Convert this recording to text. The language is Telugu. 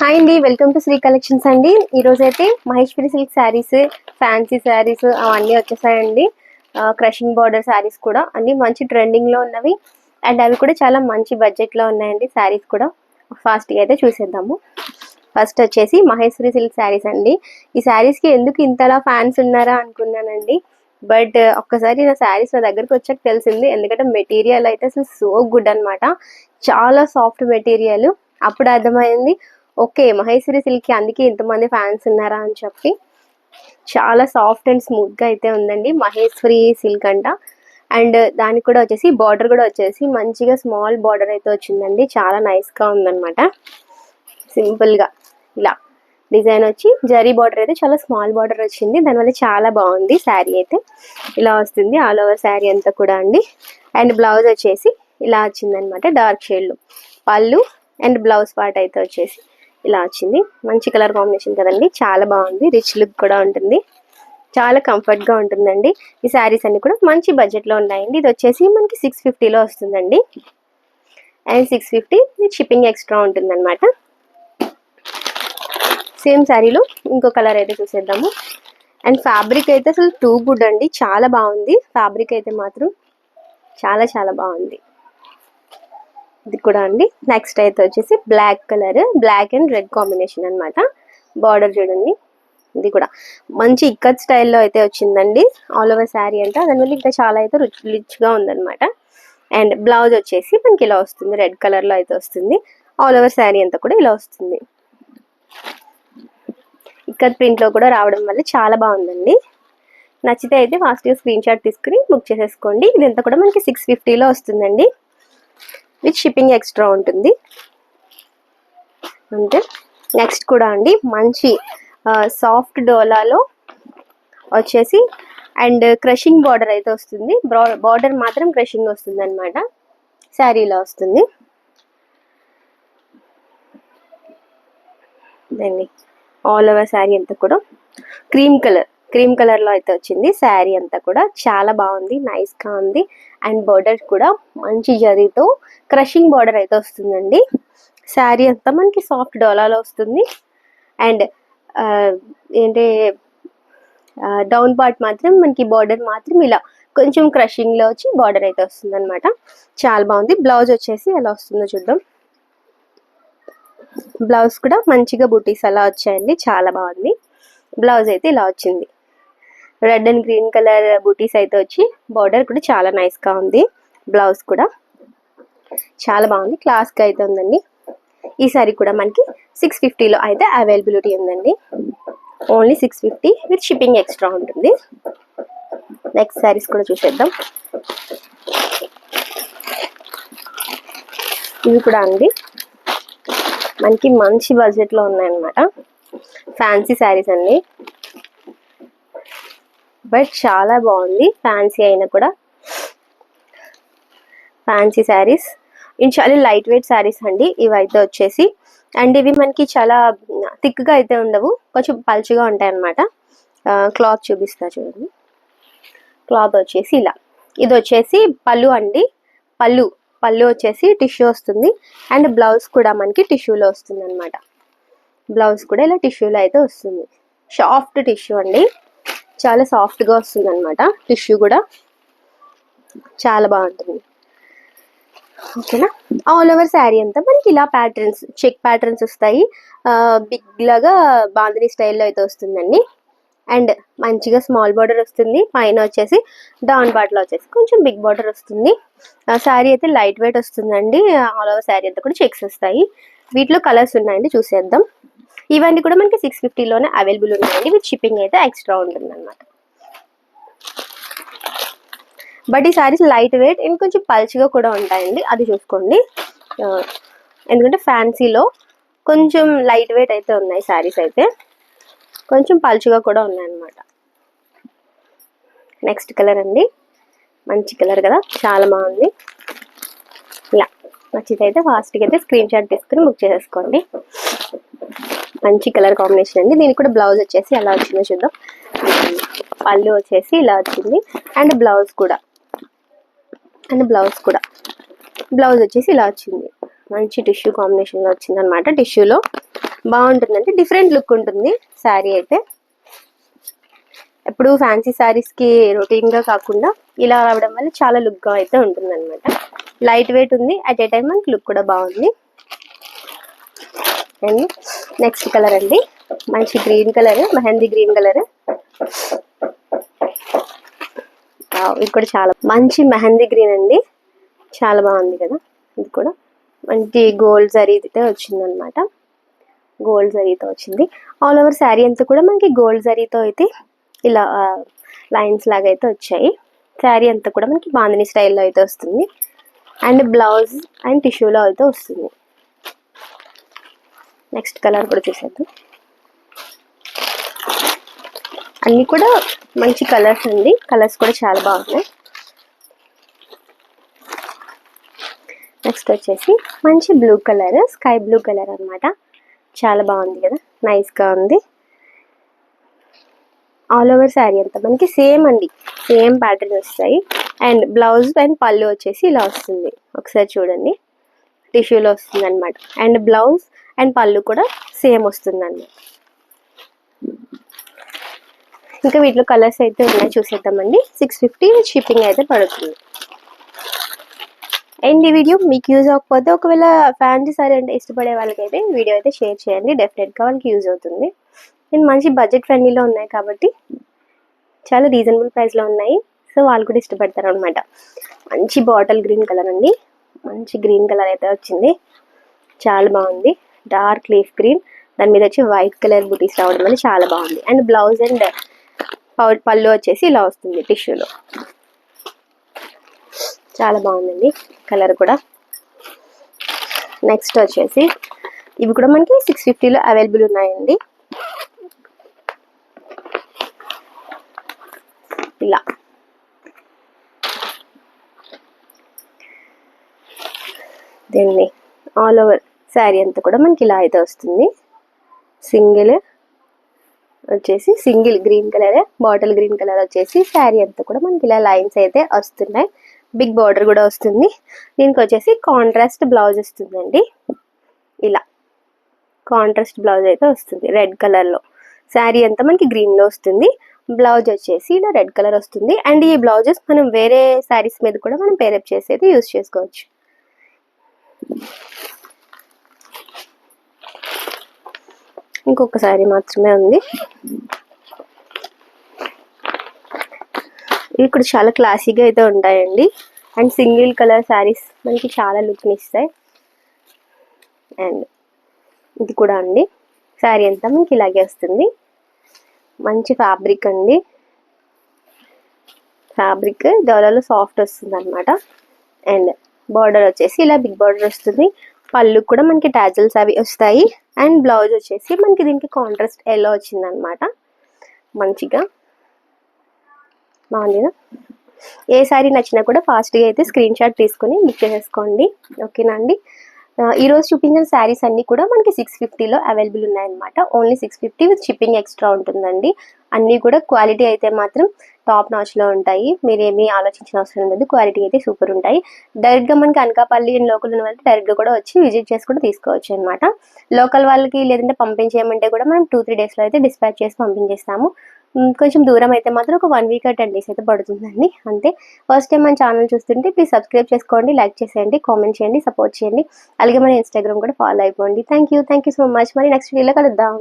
హాయ్ అండి వెల్కమ్ టు శ్రీ కలెక్షన్స్ అండి. ఈ అయితే Maheshwari silk sarees fancy sarees అవన్నీ వచ్చేసాయండి. క్రషింగ్ బార్డర్ శారీస్ కూడా. అన్ని మంచి ట్రెండింగ్లో ఉన్నవి. అండ్ అవి కూడా చాలా మంచి బడ్జెట్లో ఉన్నాయండి శారీస్ కూడా. ఫాస్ట్గా అయితే చూసేద్దాము. ఫస్ట్ వచ్చేసి మహేశ్వరి సిల్క్ శారీస్ అండి. ఈ శారీస్కి ఎందుకు ఇంతలా ఫ్యాన్స్ ఉన్నారా అనుకున్నానండి. బట్ ఒక్కసారి నా శారీస్ నా దగ్గరకు వచ్చాక తెలిసింది. ఎందుకంటే మెటీరియల్ అయితే అసలు సో గుడ్ అన్నమాట. చాలా సాఫ్ట్ మెటీరియల్ అప్పుడు అర్థమైంది. ఓకే మహేశ్వరి సిల్క్కి అందుకే ఇంతమంది ఫ్యాన్స్ ఉన్నారా అని చెప్పి. చాలా సాఫ్ట్ అండ్ స్మూత్గా అయితే ఉందండి మహేశ్వరి సిల్క్ అంట. అండ్ దానికి కూడా వచ్చేసి బార్డర్ కూడా వచ్చేసి మంచిగా స్మాల్ బార్డర్ అయితే వచ్చిందండి. చాలా నైస్గా ఉందన్నమాట. సింపుల్గా ఇలా డిజైన్ వచ్చి జరీ బార్డర్ అయితే చాలా స్మాల్ బార్డర్ వచ్చింది. దానివల్ల చాలా బాగుంది శారీ అయితే. ఇలా వస్తుంది ఆల్ ఓవర్ శారీ అంతా కూడా అండి. అండ్ బ్లౌజ్ వచ్చేసి ఇలా వచ్చిందనమాట డార్క్ షేడ్లు. పళ్ళు అండ్ బ్లౌజ్ పార్ట్ అయితే వచ్చేసి. ఇలా వచ్చింది. మంచి కలర్ కాంబినేషన్ కదండి. చాలా బాగుంది. రిచ్ లుక్ కూడా ఉంటుంది. చాలా కంఫర్ట్గా ఉంటుందండి. ఈ శారీస్ అన్ని కూడా మంచి బడ్జెట్లో ఉన్నాయండి. ఇది వచ్చేసి మనకి సిక్స్ ఫిఫ్టీలో వస్తుందండి. And six fifty shipping extra ఉంటుందన్నమాట. సేమ్ శారీలో ఇంకో కలర్ అయితే చూసేద్దాము. అండ్ ఫ్యాబ్రిక్ అయితే అసలు టూ గుడ్ అండి. చాలా బాగుంది. ఫ్యాబ్రిక్ అయితే మాత్రం చాలా చాలా బాగుంది. ఇది కూడా అండి. నెక్స్ట్ అయితే వచ్చేసి black colour black and red combination అనమాట బార్డర్ చూడండి. ఇది కూడా. మంచి ఇక్కత్ స్టైల్లో అయితే వచ్చిందండి. ఆల్ ఓవర్ శారీ అంటే దానివల్ల ఇంకా చాలా అయితే రుచి రిచ్గా ఉందన్నమాట. అండ్ బ్లౌజ్ వచ్చేసి మనకి ఇలా వస్తుంది. రెడ్ కలర్లో అయితే వస్తుంది. ఆల్ ఓవర్ శారీ అంతా కూడా ఇలా వస్తుంది. ఇక్కత్ ప్రింట్లో కూడా రావడం వల్ల చాలా బాగుందండి. నచ్చితే అయితే ఫాస్ట్గా స్క్రీన్ షాట్ తీసుకుని బుక్ చేసేసుకోండి. ఇదంతా కూడా మనకి సిక్స్ ఫిఫ్టీలో వస్తుందండి. విత్ షిప్పింగ్ ఎక్స్ట్రా ఉంటుంది. అంతే నెక్స్ట్ కూడా అండి మంచి సాఫ్ట్ డోలాలో వచ్చేసి అండ్ క్రషింగ్ బార్డర్ అయితే వస్తుంది. బార్డర్ మాత్రం క్రషింగ్ వస్తుంది అనమాట శారీలో వస్తుంది. ఆల్ ఓవర్ శారీ అంతా కూడా క్రీమ్ కలర్ క్రీమ్ కలర్లో అయితే వచ్చింది. శారీ అంతా కూడా చాలా బాగుంది. నైస్గా ఉంది. అండ్ బార్డర్ కూడా మంచి జరీతో క్రషింగ్ బార్డర్ అయితే వస్తుందండి. శారీ అంతా మనకి సాఫ్ట్ డోలాలో వస్తుంది. అండ్ ఏంటి డౌన్ పార్ట్ మాత్రం మనకి బార్డర్ మాత్రం ఇలా కొంచెం క్రషింగ్లో వచ్చి బార్డర్ అయితే వస్తుంది అనమాట చాలా బాగుంది. బ్లౌజ్ వచ్చేసి ఎలా వస్తుందో చూద్దాం. బ్లౌజ్ కూడా మంచిగా బుటీస్ అలా వచ్చాయండి. చాలా బాగుంది. బ్లౌజ్ అయితే ఇలా వచ్చింది. రెడ్ అండ్ గ్రీన్ కలర్ బూటీస్ అయితే వచ్చి బార్డర్ కూడా చాలా నైస్గా ఉంది. బ్లౌజ్ కూడా చాలా బాగుంది. క్లాస్గా అయితే ఉందండి. ఈ సారీ కూడా మనకి సిక్స్ ఫిఫ్టీలో అయితే అవైలబిలిటీ ఉందండి. Only six fifty with shipping extra ఉంటుంది. నెక్స్ట్ శారీస్ కూడా చూసేద్దాం. ఇవి కూడా అండి. మనకి మంచి బడ్జెట్లో ఉన్నాయన్నమాట. ఫ్యాన్సీ శారీస్ అండి. బట్ చాలా బాగుంది. ఫ్యాన్సీ అయినా కూడా. ఫ్యాన్సీ శారీస్ ఇవి చాలా లైట్ వెయిట్ శారీస్ అండి. ఇవి అయితే వచ్చేసి. అండ్ ఇవి మనకి చాలా థిక్గా అయితే ఉండవు. కొంచెం పల్చగా ఉంటాయి అన్నమాట క్లాత్ చూపిస్తా చూడండి. క్లాత్ వచ్చేసి ఇలా. ఇది వచ్చేసి పళ్ళు అండి. పళ్ళు. పళ్ళు వచ్చేసి టిష్యూ వస్తుంది. అండ్ బ్లౌజ్ కూడా మనకి టిష్యూలో వస్తుంది అనమాట బ్లౌజ్ కూడా ఇలా టిష్యూలో అయితే వస్తుంది. సాఫ్ట్ టిష్యూ అండి. చాలా సాఫ్ట్గా వస్తుంది అనమాట టిష్యూ కూడా. చాలా బాగుంటుంది. ఓకేనా ఆల్ ఓవర్ శారీ అంతా. మనకి ఇలా ప్యాటర్న్స్ చెక్ ప్యాటర్న్స్ వస్తాయి. బిగ్ లాగా బాంధనీ స్టైల్లో అయితే వస్తుందండి. అండ్ మంచిగా స్మాల్ బార్డర్ వస్తుంది. పైన వచ్చేసి డౌన్ బాటిల్ వచ్చేసి కొంచెం బిగ్ బార్డర్ వస్తుంది. శారీ అయితే లైట్ వెయిట్ వస్తుందండి. ఆల్ ఓవర్ శారీ అంతా కూడా చెక్స్ వస్తాయి. వీటిలో కలర్స్ ఉన్నాయండి. చూసేద్దాం. ఇవన్నీ కూడా మనకి సిక్స్ ఫిఫ్టీలోనే అవైలబుల్ ఉన్నాయండి. విత్ షిప్పింగ్ అయితే ఎక్స్ట్రా ఉంటుంది అనమాట బట్ ఈ సారీస్ లైట్ వెయిట్ అండ్ కొంచెం పల్చిగా కూడా ఉంటాయండి. అది చూసుకోండి. ఎందుకంటే ఫ్యాన్సీలో కొంచెం లైట్ వెయిట్ అయితే ఉన్నాయి శారీస్ అయితే. కొంచెం పల్చుగా కూడా ఉన్నాయన్నమాట. నెక్స్ట్ కలర్ అండి. మంచి కలర్ కదా. చాలా బాగుంది. ఇలా నచ్చితే అయితే ఫాస్ట్గా అయితే స్క్రీన్ షాట్ తీసుకుని బుక్ చేసేసుకోండి. మంచి కలర్ కాంబినేషన్ అండి. దీనికి కూడా బ్లౌజ్ వచ్చేసి ఎలా వచ్చిందో చూద్దాం. పళ్ళు వచ్చేసి ఇలా వచ్చింది. అండ్ బ్లౌజ్ కూడా. అండ్ బ్లౌజ్ కూడా. బ్లౌజ్ వచ్చేసి ఇలా వచ్చింది. మంచి టిష్యూ కాంబినేషన్లో వచ్చింది అనమాట టిష్యూలో. బాగుంటుందంటే డిఫరెంట్ లుక్ ఉంటుంది శారీ అయితే. ఎప్పుడు ఫ్యాన్సీ శారీస్కి రొటీన్గా కాకుండా ఇలా రావడం వల్ల చాలా లుక్గా అయితే ఉంటుంది అనమాట లైట్ వెయిట్ ఉంది. అట్ ఏ టైం మనకి లుక్ కూడా బాగుంది. అండ్. నెక్స్ట్ కలర్ అండి. మంచి green colour mehndi green colour ఇది కూడా చాలా మంచి మెహందీ గ్రీన్ అండి. చాలా బాగుంది కదా ఇది కూడా. మంచి గోల్డ్ జరీతో వచ్చిందనమాట గోల్డ్ జరీతో వచ్చింది. ఆల్ ఓవర్ శారీ అంతా కూడా మనకి గోల్డ్ జరీతో అయితే ఇలా లైన్స్ లాగా అయితే వచ్చాయి. శారీ అంతా కూడా మనకి బాందిని స్టైల్లో అయితే వస్తుంది. అండ్ బ్లౌజ్ అండ్ టిష్యూలో అయితే వస్తుంది. నెక్స్ట్ కలర్ కూడా చూసేద్దాం. అన్నీ కూడా మంచి కలర్స్ అండి. కలర్స్ కూడా చాలా బాగున్నాయి. నెక్స్ట్ వచ్చేసి మంచి blue colour sky blue colour అనమాట చాలా బాగుంది కదా. నైస్గా ఉంది. ఆల్ ఓవర్ శారీ అంతా. మనకి సేమ్ అండి. సేమ్ ప్యాటర్న్ వస్తాయి. అండ్ బ్లౌజ్ అండ్ పళ్ళు వచ్చేసి ఇలా వస్తుంది. ఒకసారి చూడండి. టిష్యూలో వస్తుంది అనమాట అండ్ బ్లౌజ్ అండ్ పళ్ళు కూడా సేమ్ వస్తుందండి. ఇంకా వీటిలో కలర్స్ అయితే ఉన్నాయి చూసేద్దామండి. సిక్స్ ఫిఫ్టీ షిప్పింగ్ అయితే పడుతుంది. అండ్ ఈ వీడియో మీకు యూజ్ అవ్వకపోతే ఒకవేళ ఫ్యాన్సీ సారీ అంటే ఇష్టపడే వాళ్ళకైతే వీడియో అయితే షేర్ చేయండి. డెఫినెట్గా వాళ్ళకి యూజ్ అవుతుంది. అండ్ మంచి బడ్జెట్ ఫ్రెండ్లీలో ఉన్నాయి కాబట్టి చాలా రీజనబుల్ ప్రైస్లో ఉన్నాయి. సో వాళ్ళు కూడా ఇష్టపడతారు అనమాట మంచి బాటిల్ గ్రీన్ కలర్ అండి. మంచి గ్రీన్ కలర్ అయితే వచ్చింది. చాలా బాగుంది. Dark leaf green. దాని మీద వచ్చి వైట్ కలర్ బుటీస్ రావడం వల్ల చాలా బాగుంది. అండ్ బ్లౌజ్ అండ్ పళ్ళు వచ్చేసి ఇలా వస్తుంది టిష్యూలో. చాలా బాగుందండి కలర్ కూడా. నెక్స్ట్ వచ్చేసి ఇవి కూడా మనకి సిక్స్ ఫిఫ్టీలో అవైలబుల్ ఉన్నాయండి. ఇలా. దీన్ని ఆల్ ఓవర్ శారీ అంతా కూడా మనకి ఇలా అయితే వస్తుంది. సింగిల్ వచ్చేసి single green colour bottle green colour వచ్చేసి శారీ అంతా కూడా మనకి ఇలా లైన్స్ అయితే వస్తున్నాయి. బిగ్ బార్డర్ కూడా వస్తుంది. దీనికి వచ్చేసి కాంట్రాస్ట్ బ్లౌజ్ వస్తుందండి. ఇలా కాంట్రాస్ట్ బ్లౌజ్ అయితే వస్తుంది రెడ్ కలర్లో శారీ అంతా మనకి గ్రీన్లో వస్తుంది. బ్లౌజ్ వచ్చేసి ఇలా రెడ్ కలర్ వస్తుంది. అండ్ ఈ బ్లౌజెస్ మనం వేరే శారీస్ మీద కూడా మనం పేరప్ చేసి అయితే యూస్ చేసుకోవచ్చు. ఇంకొక శారీ మాత్రమే ఉంది. ఇవి కూడా చాలా క్లాసీగా అయితే ఉంటాయండి. అండ్ సింగిల్ కలర్ శారీస్ మనకి చాలా లుక్ని ఇస్తాయి. అండ్ ఇది కూడా అండి. శారీ అంతా మనకి ఇలాగే వస్తుంది. మంచి ఫ్యాబ్రిక్ అండి. ఫ్యాబ్రిక్ డోలాలో సాఫ్ట్ వస్తుంది అనమాట అండ్ బార్డర్ వచ్చేసి ఇలా బిగ్ బార్డర్ వస్తుంది. పళ్ళు కూడా మనకి టాజల్స్ అవి వస్తాయి. అండ్ బ్లౌజ్ వచ్చేసి మనకి దీనికి కాంట్రాస్ట్ ఎల్లో వచ్చిందనమాట మంచిగా. బాగుంది ఏ శారీ నచ్చినా కూడా ఫాస్ట్గా అయితే స్క్రీన్ షాట్ తీసుకొని బుక్ చేసేసుకోండి. ఓకేనా అండి? ఈ రోజు చూపించిన శారీస్ అన్ని కూడా మనకి సిక్స్ ఫిఫ్టీలో అవైలబుల్ ఉన్నాయన్నమాట. Only six fifty with shipping extra ఉంటుందండి. అన్నీ కూడా క్వాలిటీ అయితే మాత్రం టాప్ నాచ్లో ఉంటాయి. మీరేమీ ఆలోచించిన అవసరం లేదు. క్వాలిటీ అయితే సూపర్ ఉంటాయి. డైరెక్ట్గా మనకి అనకాపల్లి అండ్ లోకల్ ఉన్న వాళ్ళకి డైరెక్ట్గా కూడా వచ్చి విజిట్ చేసి కూడా తీసుకోవచ్చు అనమాట లోకల్ వాళ్ళకి లేదంటే పంపించేయమంటే కూడా మనం టూ త్రీ డేస్లో అయితే డిస్పాచ్ చేసి పంపించేస్తాము. కొంచెం దూరం అయితే మాత్రం ఒక వన్ వీక్ టెన్ డేస్ అయితే పడుతుందండి. అంతే. ఫస్ట్ టైం మన ఛానల్ చూస్తుంటే ప్లీజ్ సబ్స్క్రైబ్ చేసుకోండి లైక్ చేసేయండి కామెంట్ చేయండి సపోర్ట్ చేయండి. అలాగే మన ఇన్స్టాగ్రామ్ కూడా ఫాలో అయిపోండి. Thank you thank you so much మరి నెక్స్ట్ వీడియోలో కలుద్దాం.